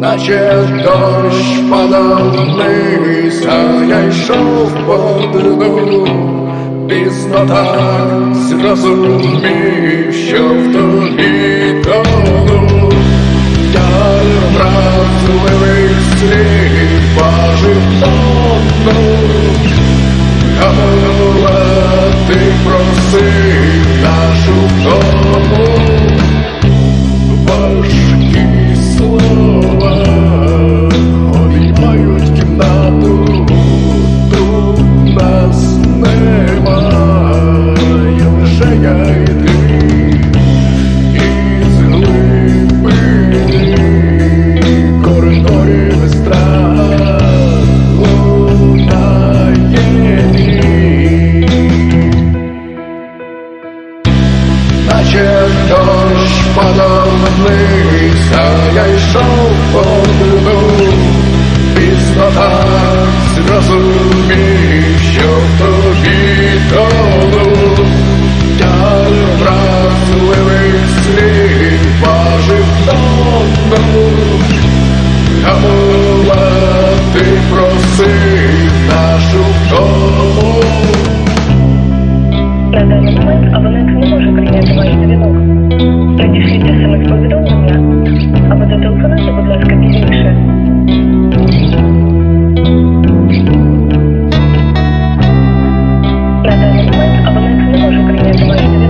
наче дощ падав вниз, а я йшов по дну. Пізно так зрозумів, що в тобі тону. Я зрозумів, що тобі тону. Я вразливий слід важив тону. Гамова ти просив нашу дому. На даний момент абонент не може прийняти ваш дзвінок. Надішліть смс-повідомлення або зателефонуйте, будь ласка, пізніше. Не може прийняти